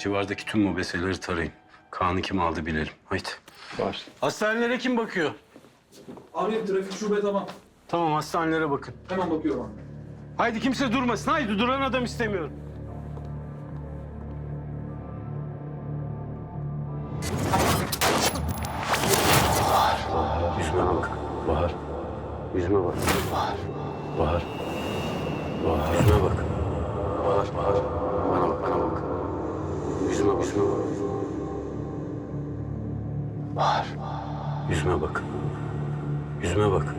Civardaki tüm mobeseleri tarayın. Kaan'ı kim aldı bilelim. Haydi. Var. Hastanelere kim bakıyor? Amirim trafik şube tamam. Tamam hastanelere bakın. Hemen bakıyorum abi. Haydi kimse durmasın. Haydi duran adam istemiyorum. Bahar, Bahar. Yüzüme bak. Bahar. Yüzüme bak. Bahar. Bahar. Bahar. Yüzüme bak. Bahar. Yüzüme bak. Yüzüme bak.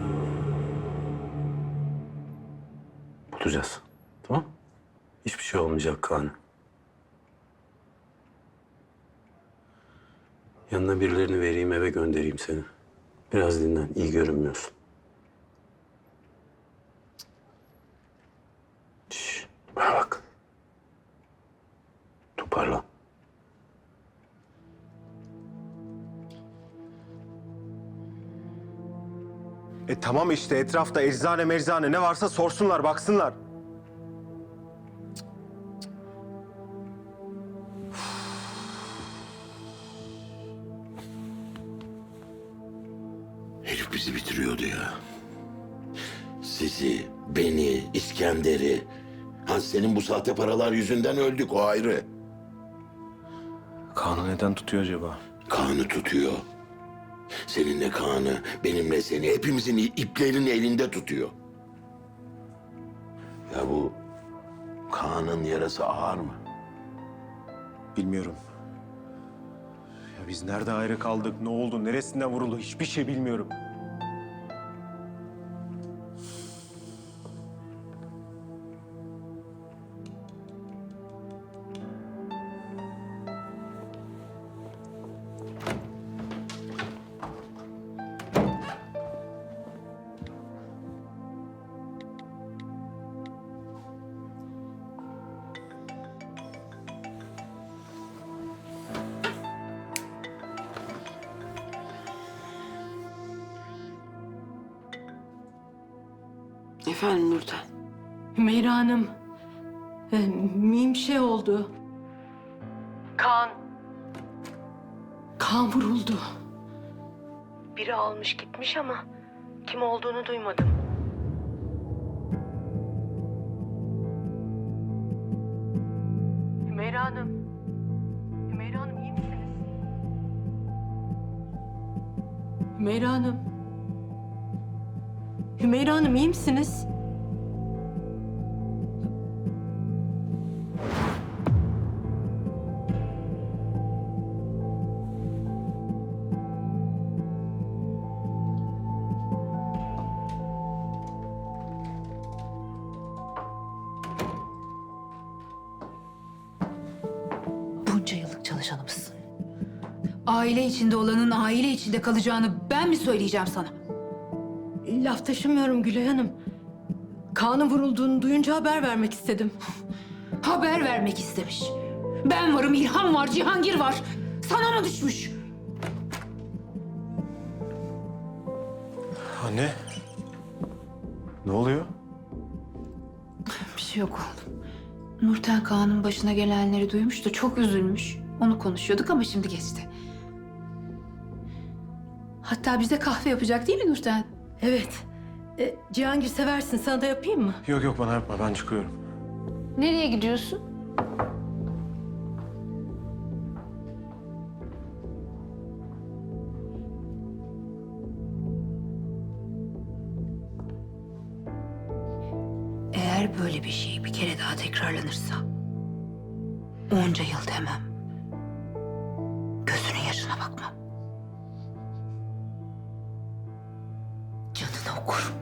Bulacağız. Tamam? Hiçbir şey olmayacak Kaan. Yanına birilerini vereyim eve göndereyim seni. Biraz dinlen. iyi görünmüyorsun. E tamam işte etrafta eczane merzane ne varsa sorsunlar baksınlar. Herif bizi bitiriyordu ya. Sizi, beni, İskender'i. Ha senin bu sahte paralar yüzünden öldük o ayrı. Kaan'ı neden tutuyor acaba? Kaan'ı tutuyor. Seninle Kaan'ı, benimle seni, hepimizin iplerin elinde tutuyor. Ya bu Kaan'ın yarası ağır mı? Bilmiyorum. Ya biz nerede ayrı kaldık, ne oldu, neresinden vuruldu hiçbir şey bilmiyorum. Efendim Nurten. Hümeyra Hanım. E, mühim şey oldu. Kaan. Kaan vuruldu. Biri almış gitmiş ama kim olduğunu duymadım. Hümeyra Hanım. Hümeyra Hanım iyi misiniz? Hümeyra Hanım. Hümeyra Hanım iyi misiniz? Bunca yıllık çalışanımızsın. Aile içinde olanın aile içinde kalacağını ben mi söyleyeceğim sana? Laf taşımıyorum Gülay Hanım. Kaan'ın vurulduğunu duyunca haber vermek istedim. Haber vermek istemiş. Ben varım, İlhan var, Cihangir var. Sana mı düşmüş? Anne. Ne oluyor? Bir şey yok oğlum. Nurten Kaan'ın başına gelenleri duymuştu. Çok üzülmüş. Onu konuşuyorduk ama şimdi geçti. Hatta bize kahve yapacak değil mi Nurten? Evet. E, Cihangir seversin. Sana da yapayım mı? Yok yok bana yapma ben çıkıyorum. Nereye gidiyorsun? Eğer böyle bir şey bir kere daha tekrarlanırsa onca yıl demem. Gözünün yaşına bakmam. 哭。